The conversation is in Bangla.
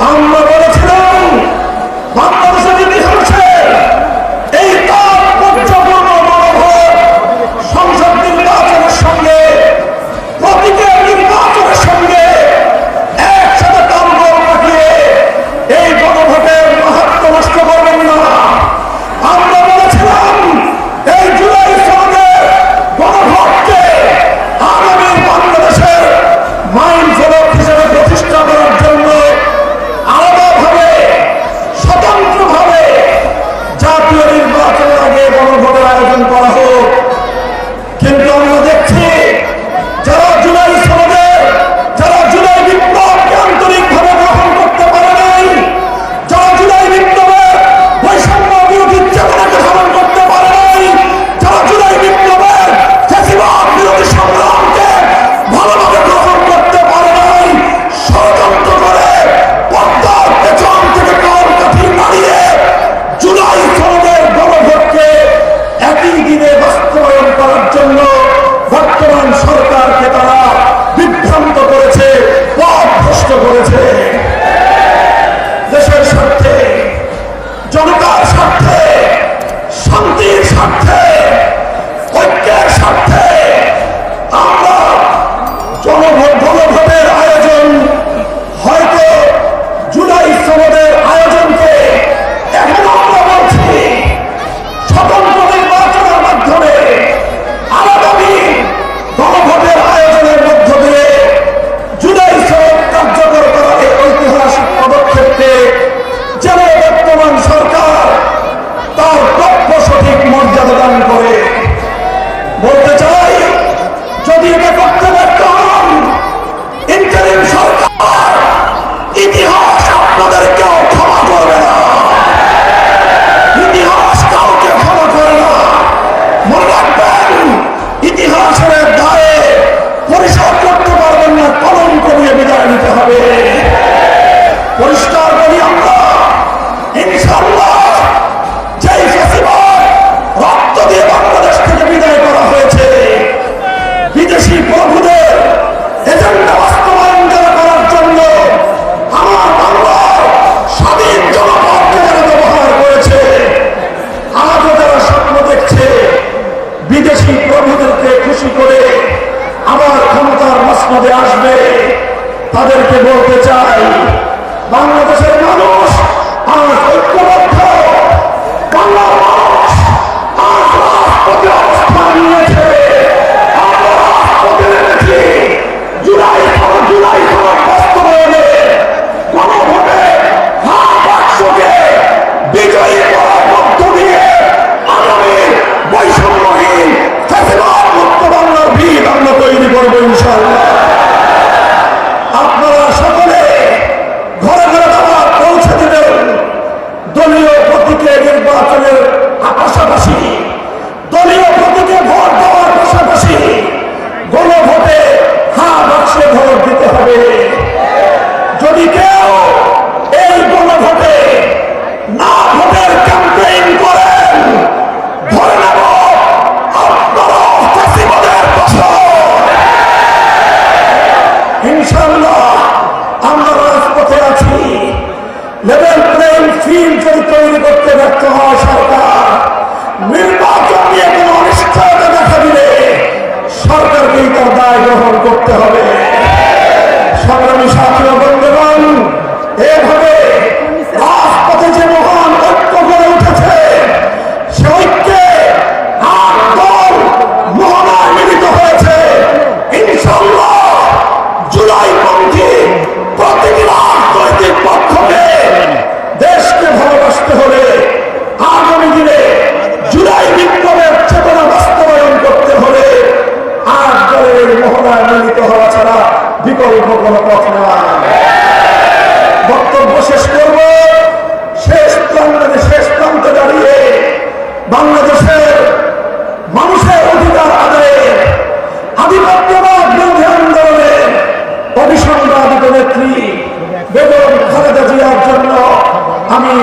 Ama করেছে বিদেশি প্রভুদের এজেন্ডা বাস্তবায়ন যারা করার জন্য আমার বাংলার স্বাধীন জনপদকে যারা ব্যবহার করেছে। আজও যারা স্বপ্ন দেখছে বিদেশি প্রভুদেরকে খুশি করে আমার ক্ষমতার মসনদে আসবে, তাদেরকে বলতে চাই, বাংলাদেশের সকলেই তার দায় গ্রহণ করতে হবে। সংগ্রামী সাথীরা বন্ধুগণ এভাবে বাংলাদেশের মানুষের অধিকার আদায়ে আধিপত্যবাদ বিরোধী আন্দোলনে অভিসংবাদিত নেত্রী বেগম খালেদা জিয়ার জন্য আমি